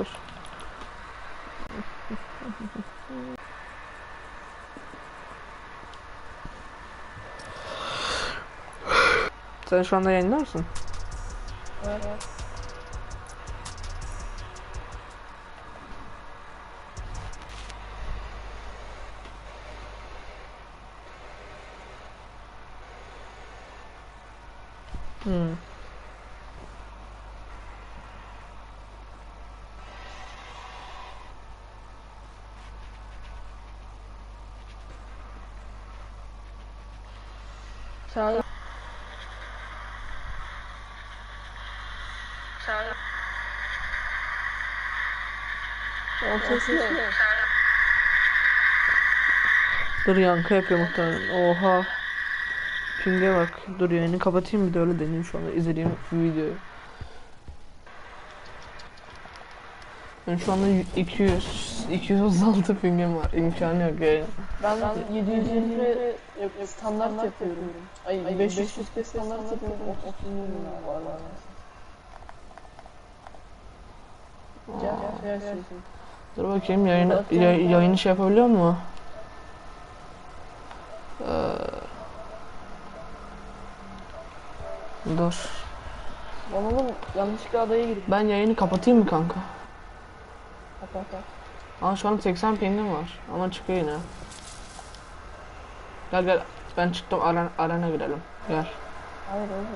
olur. Sen şu anda yayında mısın? Evet. Hmm. Çağrı. O ses ne? Dur yankı yapıyor muhtemelen. Oha. Ping'e bak. Dur yayını kapatayım bir de öyle deneyeyim şu anda izlediğim videoyu. Ben şu anda 200 236 ping'im var. İmkanı yok yani. Ben 720 yok, standart yapıyorum. Ay 500 de standart yapıyorum. 30 milyon var var. Gel gel gel. Dur bakayım yayını yay- yayını şey yapabiliyor mu? Ee, dur. Ben oğlum yanlışlıkla adaya girdim. Ben yayını kapatayım mı kanka? Kapat kapat. Aa şu an 80 pingim var ama çıkıyor yine. Gel gel ben çıktım arena, arena girelim. Gel. Hayır oğlum.